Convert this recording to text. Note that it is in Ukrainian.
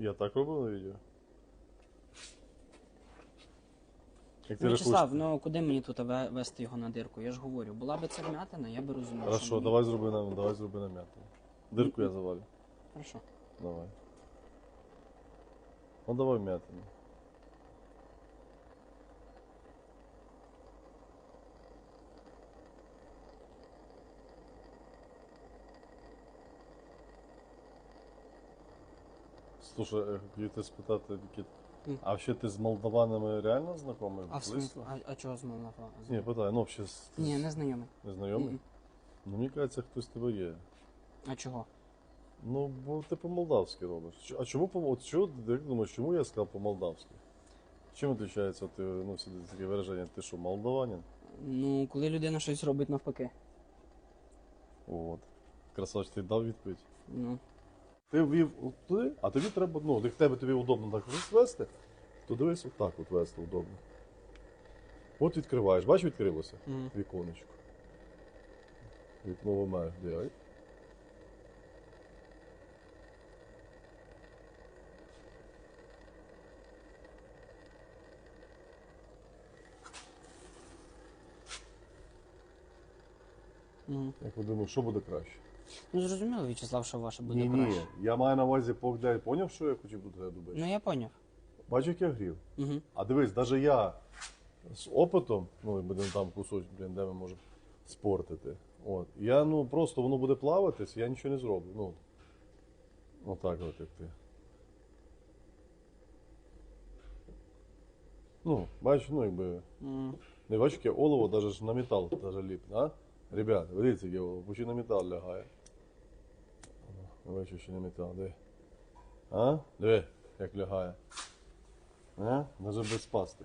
Я так робив на відео. Як ти Вячеслав, ну куди мені тут ве- вести його на дирку? Я ж говорю, була би це вмятина, я би розумів. що Хорошо, мені- давай зроби нам, давай зроби нам м'яту. Дирку я завалю. Хорошо. Давай. Ну давай м'ятину. Слушай, я хотів тебе спитати, Нікіт, М. а ще ти з молдаванами реально знайомий? А в смислі? А, а чого знову на Ні, питаю, ну з... Ні, не знайомий. не знайомий? М-м. Ну мені кажеться, хтось з тебе є. А чого? Ну, бо ти по-молдавськи робиш. А чому по от чого, ти як думаєш, чому я сказав по-молдавськи? Чим відрізняється ти, ну, всі таке вираження? Ти що, молдаванин? Ну, коли людина щось робить навпаки. От. Красавчик, ти дав відповідь. Ну. Ти ввів туди, а тобі треба, ну, як тебе тобі удобно так вести, то дивись отак от вести удобно. От відкриваєш, бачиш, відкрилося М. віконечко. Вікно вимаєш, де? М. Як ви думаєте, що буде краще? Ну зрозуміло, Вячеслав, що ваше буде ні, краще. ні, я маю на увазі, поглядай, поняв, що я хотів тут тебе добити? Ну я поняв. Бачиш, як я грів. Угу. А дивись, навіть я з опитом, ну і будемо там кусочок, блін, де ми можемо спортити. От. Я ну просто воно буде плаватись, я нічого не зроблю. Ну, отак от як ти. Ну, бачиш, ну якби. М. Не бачиш, яке олово навіть на метал даже ліпне, а? Ребята, дивіться, яке олово, почти на метал лягає. На метал, диви. А? Диви, як лягає. А? Навіть без пасти.